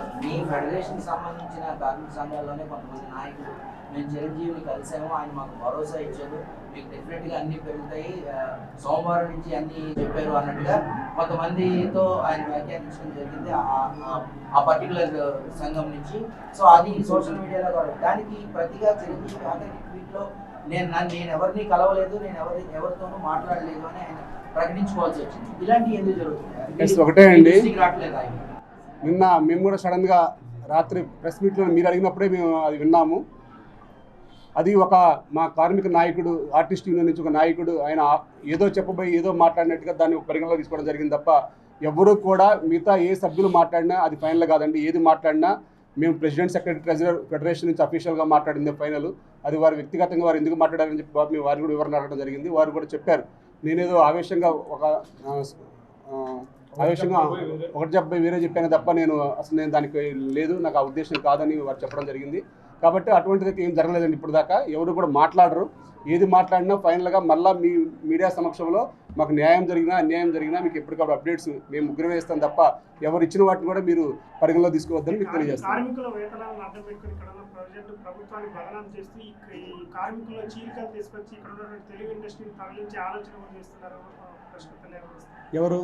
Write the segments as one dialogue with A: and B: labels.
A: మీ federation సంబంధించిన కార్మిక సంఘాల్లోనే కొంతమంది నాయకులు మేము చిరంజీవిని కలిసాము ఆయన మాకు భరోసా ఇచ్చారు. మీకు డెఫినెట్గా అన్ని పెరుగుతాయి. సోమవారం నుంచి అన్ని చెప్పారు అన్నట్టుగా కొంతమందితో ఆయన వ్యాఖ్యానించడం జరిగింది. ఆ- పర్టికులర్ సంఘం నుంచి. సో అది సోషల్ మీడియాలో కూడా దానికి ప్రతిగా చిరంజీవి ఆఖరి ట్వీట్లో నేను నన్ను నేను ఎవరిని కలవలేదు నేను ఎవరి ఎవరితోనూ మాట్లాడలేదు అని ఆయన ప్రకటించుకోవాల్సి వచ్చింది. ఇలాంటివి ఎందుకు జరుగుతుంది
B: ఒకటే అండి.
A: రావట్లేదు ఆయన.
B: నిన్న మేము కూడా సడన్గా రాత్రి ప్రెస్ మీట్లో మీరు అడిగినప్పుడే మేము అది విన్నాము. అది ఒక మా కార్మిక నాయకుడు ఆర్టిస్ట్ యూనియన్ నుంచి ఒక నాయకుడు ఆయన ఏదో చెప్పబోయి ఏదో మాట్లాడినట్టుగా దాన్ని పరిగణలో తీసుకోవడం జరిగింది తప్ప ఎవరు కూడా మిగతా ఏ సభ్యులు మాట్లాడినా అది ఫైనల్ కాదండి. ఏది మాట్లాడినా మేము ప్రెసిడెంట్ సెక్రటరీ ట్రెజరర్ ఫెడరేషన్ నుంచి అఫీషియల్గా మాట్లాడింది ఫైనల్ అది వారు వ్యక్తిగతంగా వారు ఎందుకు మాట్లాడారని చెప్పి బాబు మేము వారు కూడా వివరణ అడగడం జరిగింది. వారు కూడా చెప్పారు. నేనేదో ఆవేశంగా ఒక ఆ, ఆవేశంగా ఒకటి చెప్పి వేరే చెప్పాను తప్ప నేను అసలు నేను దానికి లేదు నాకు ఆ ఉద్దేశం కాదని వారు చెప్పడం జరిగింది. కాబట్టి అటువంటిది ఏం జరగలేదండి ఇప్పుడు దాకా. ఎవరు కూడా మాట్లాడరు. ఏది మాట్లాడినా ఫైనల్గా మళ్ళీ మీ మీడియా సమక్షంలో మాకు న్యాయం జరిగినా అన్యాయం జరిగినా మీకు ఎప్పటికప్పుడు అప్డేట్స్ మేము ముగ్గురు వేస్తాం తప్ప ఎవరు ఇచ్చిన వాటిని కూడా మీరు పరిగణలో తీసుకోవద్దని మీకు తెలియజేస్తాం. ఎవరు?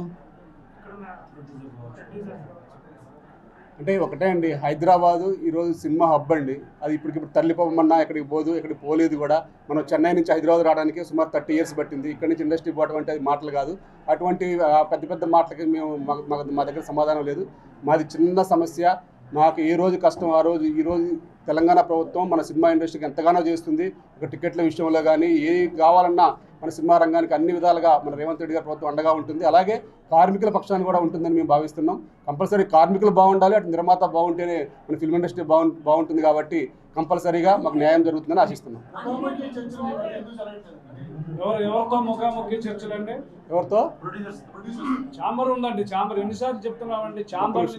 B: అంటే ఒకటే అండి హైదరాబాదు ఈరోజు సినిమా హబ్ అండి. అది ఇప్పటికిప్పుడు తరలిపోమన్నా ఎక్కడికి పోదు ఎక్కడికి పోలేదు కూడా. మనం చెన్నై నుంచి హైదరాబాద్ రావడానికి సుమారు థర్టీ ఇయర్స్ పట్టింది. ఇక్కడ నుంచి ఇండస్ట్రీ పోవడం అంటే అది మాటలు కాదు. అటువంటి పెద్ద పెద్ద మాటలకి మేము మా- మా- మా దగ్గర సమాధానం లేదు. మాది చిన్న సమస్య. మాకు ఏ రోజు కష్టం ఆ రోజు ఈ రోజు తెలంగాణ ప్రభుత్వం మన సినిమా ఇండస్ట్రీకి ఎంతగానో చేస్తుంది. ఒక టికెట్ల విషయంలో కానీ ఏ కావాలన్నా మన సినిమా రంగానికి అన్ని విధాలుగా మన రేవంత్ రెడ్డి గారి ప్రభుత్వం అండగా ఉంటుంది. అలాగే కార్మికుల పక్షాన్ని కూడా ఉంటుందని మేము భావిస్తున్నాం. కంపల్సరీ కార్మికులు బాగుండాలి అటు నిర్మాత బాగుంటేనే మన ఫిల్మ్ ఇండస్ట్రీ బాగు బాగుంటుంది కాబట్టి కంపల్సరీగా మాకు న్యాయం జరుగుతుందని ఆశిస్తున్నాం.
C: ఎవరితో చాంబర్ ఉందండి చాంబర్ ఎన్నిసార్లు చెప్తున్నామండి చాంబర్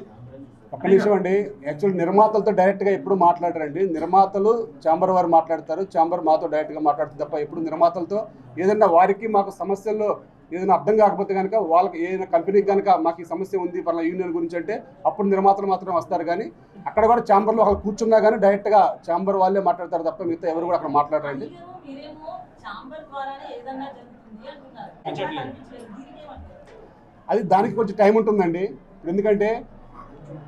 B: ఒక్క నిమిషం అండి. యాక్చువల్ నిర్మాతలతో డైరెక్ట్గా ఎప్పుడు మాట్లాడరండి. నిర్మాతలు చాంబర్ వారు మాట్లాడతారు. చాంబర్ మాతో డైరెక్ట్గా మాట్లాడుతుంది తప్ప ఎప్పుడు నిర్మాతలతో ఏదైనా వారికి మాకు సమస్యల్లో ఏదైనా అర్థం కాకపోతే కనుక వాళ్ళకి ఏదైనా కంపెనీకి కనుక మాకు ఈ సమస్య ఉంది పర్లా యూనియన్ గురించి అంటే అప్పుడు నిర్మాతలు మాత్రం వస్తారు. కానీ అక్కడ కూడా ఛాంబర్లో వాళ్ళు కూర్చున్నా కానీ డైరెక్ట్గా ఛాంబర్ వాళ్ళే మాట్లాడతారు తప్ప మిగతా ఎవరు కూడా అక్కడ మాట్లాడరండి. అది దానికి కొంచెం టైం ఉంటుందండి. ఎందుకంటే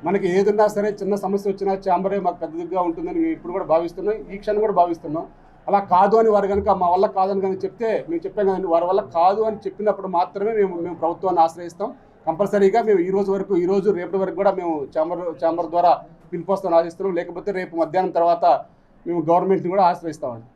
B: మనకి ఏదన్నా సరే చిన్న సమస్య వచ్చినా ఛాంబరే మాకు పెద్దదిగా ఉంటుందని మేము ఇప్పుడు కూడా భావిస్తున్నాం. ఈ క్షణం కూడా భావిస్తున్నాం. అలా కాదు అని వారు కనుక మా వల్ల కాదని కనుక చెప్తే మేము చెప్పాం కదండి వారి వల్ల కాదు అని చెప్పినప్పుడు మాత్రమే మేము మేము ప్రభుత్వాన్ని ఆశ్రయిస్తాం. కంపల్సరీగా మేము ఈ రోజు వరకు ఈ రోజు రేపటి వరకు కూడా మేము ఛాంబర్ ఛాంబర్ ద్వారా పిలిపోస్తాను ఆశిస్తున్నాం లేకపోతే రేపు మధ్యాహ్నం తర్వాత మేము గవర్నమెంట్ని కూడా ఆశ్రయిస్తామండి.